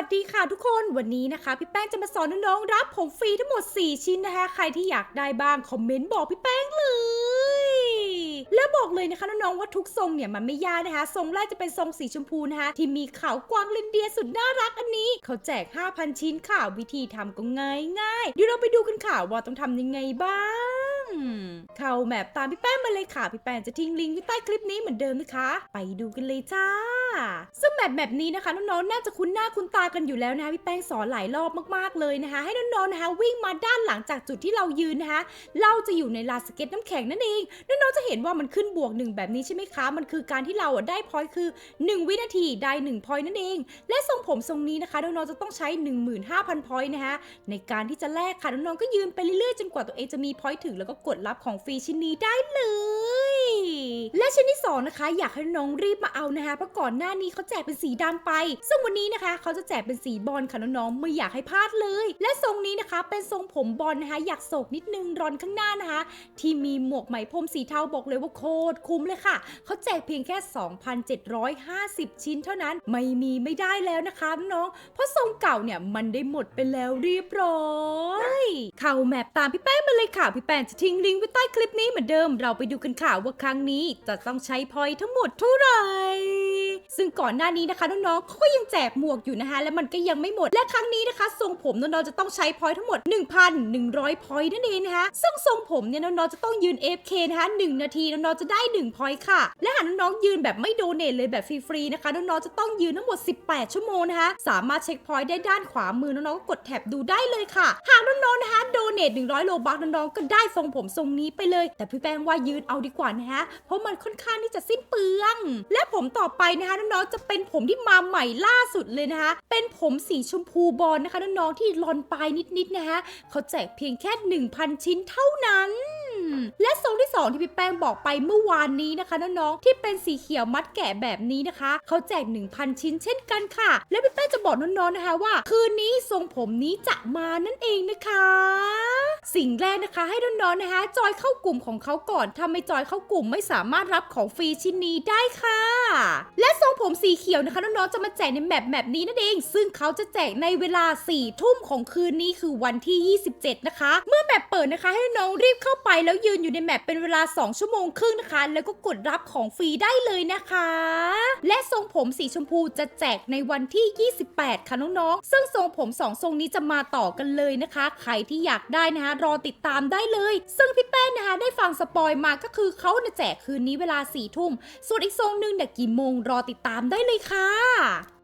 วัสดีค่ะทุกคนวันนี้นะคะ พี่แป้งจะมาสอนน้องๆรับผมฟรีทั้งหมด 4 ชิ้นนะคะ ใครที่อยากได้บ้างคอมเมนต์บอกพี่แป้งเลย แล้วบอกเลยนะคะน้องๆว่าทุกทรงเนี่ยมันไม่ยากนะคะ ทรงแรกจะเป็นทรงสีชมพูนะคะ ที่มีเขากวางเลนเดียสุดน่ารักอันนี้ เขาแจก 5,000 ชิ้นค่ะ วิธีทำก็ง่ายง่ายเดี๋ยวเราไปดูกันค่ะว่าต้องทำยังไงบ้างเข้าแมปตามพี่แป้งมาเลยค่ะพี่แป้งจะทิ้งลิงก์ไว้ใต้คลิปนี้เหมือนเดิมนะคะ ไปดูกันเลยจ้าซึ่งแมปแบบนี้นะคะน้องๆน่าจะคุ้นหน้าคุ้นตากันอยู่แล้วนะคะพี่แป้งสอนหลายรอบมากๆเลยนะคะ ให้น้องๆนะคะวิ่งมาด้านหลังจากจุดที่เรายืนนะคะเราจะอยู่ในลานสเก็ตน้ำแข็งนั่นเองน้องๆจะเห็นว่ามันขึ้นบวกหนึ่งแบบนี้ใช่ไหมคะ มันคือการที่เราได้พอยต์คือ 1 วินาทีได้1พอยต์นั่นเอง และทรงผมทรงนี้นะคะน้องๆจะต้องใช้ 15,000พอยต์นะคะในการที่จะแลกค่ะน้องๆก็ยืนไปเรื่อยๆจนกว่าตัวเองจะมีพอยต์ถึงแล้วก็กดรับของฟรีชิ้นนี้ได้เลย และชิ้นที่สองนะคะอยากให้น้องรีบมาเอานะคะเพราะก่อนหน้านี้เขาแจกเป็นสีดำไป ซึ่งวันนี้นะคะเขาจะแจกเป็นสีบอลค่ะน้องๆไม่อยากให้พลาดเลย และทรงนี้นะคะเป็นทรงผมบอลนะคะอยากโศกนิดนึงรอนข้างหน้านะคะ ที่มีหมวกไหมพรมสีเทาบอกเลยว่าโคตรคุ้มเลยค่ะเขาแจกเพียงแค่ 2,750 ชิ้นเท่านั้นไม่มีไม่ได้แล้วนะคะน้องเพราะทรงเก่าเนี่ยมันได้หมดไปแล้วเรียบร้อยเข้าแมปตามพี่แป้งมาเลยค่ะพี่แป้งจะทิ้งลิงก์ไว้ใต้คลิปนี้เหมือนเดิม เราไปดูกันค่ะว่าครั้งนี้จะต้องใช้พอยทั้งหมดเท่าไหร่ ซึ่งก่อนหน้านี้นะคะน้องๆเขาก็ยังแจกหมวกอยู่นะคะ และมันก็ยังไม่หมด และครั้งนี้นะคะ ทรงผมน้องๆจะต้องใช้พอยทั้งหมด 1,100 พอยนั่นเองนะคะ ซึ่งทรงผมเนี่ยน้องๆจะต้องยืน AFK นะคะ1นาทีน้องๆจะได้ 1 พอยค่ะ และหากน้องๆยืนแบบไม่โดเนทเลยแบบฟรีๆนะคะน้องๆจะต้องยืนทั้งหมด 18 ชั่วโมงนะคะ สามารถเช็คพอยได้ด้านขวามือน้องๆก็กดแท็บดูได้เลยค่ะ หากน้องๆนะคะโดเนท100 โลบัคน้องๆก็ได้ทรงผมทรงนี้ไปเลย แต่พี่แป้งว่ายืนเอาดีกว่านะคะเพราะมันค่อนข้างที่จะสิ้นเปลือง และผมต่อไปนะคะน้องๆจะเป็นผมที่มาใหม่ล่าสุดเลยนะคะ เป็นผมสีชมพูบอลนะคะน้องๆที่รอนปลายนิดๆนะคะเขาแจกเพียงแค่ 1,000 ชิ้นเท่านั้น และทรงที่ 2 ที่พี่แป้งบอกไปเมื่อวานนี้นะคะน้องๆที่เป็นสีเขียวมัดแกะแบบนี้นะคะเขาแจก 1,000 ชิ้นเช่นกันค่ะ และพี่แป้งจะบอกน้องๆนะคะว่า คืนนี้ทรงผมนี้จะมานั่นเองนะคะ สิ่งแรกนะคะให้น้องๆนะคะ จอยเข้ากลุ่มของเขาก่อนถ้าไม่จอยเข้ากลุ่มไม่สามารถรับของฟรีชิ้นนี้ได้ค่ะ และทรงผมสีเขียวนะคะน้องๆจะมาแจกในแมปแมปนี้นั่นเอง ซึ่งเขาจะแจกในเวลา4ทุ่มของคืนนี้คือวันที่ 27 นะคะ เมื่อแมปเปิดนะคะ ให้น้องรีบเข้าไปแล้วยืนอยู่ในแมปเป็นเวลา 2 ชั่วโมงครึ่งนะคะ แล้วก็กดรับของฟรีได้เลยนะคะ และทรงผมสีชมพูจะแจกในวันที่ 28 ค่ะน้องๆ ซึ่งทรงผม 2 ทรงนี้จะมาต่อกันเลยนะคะ ใครที่อยากได้นะคะรอติดตามได้เลย ซึ่งพี่แป้งนะคะได้ฟังสปอยมาก็คือเขาจะแจกคืนนี้เวลา4ทุ่ม ส่วนอีกทรงหนึงเนี่ยกี่โมงรอติดตามได้เลยค่ะ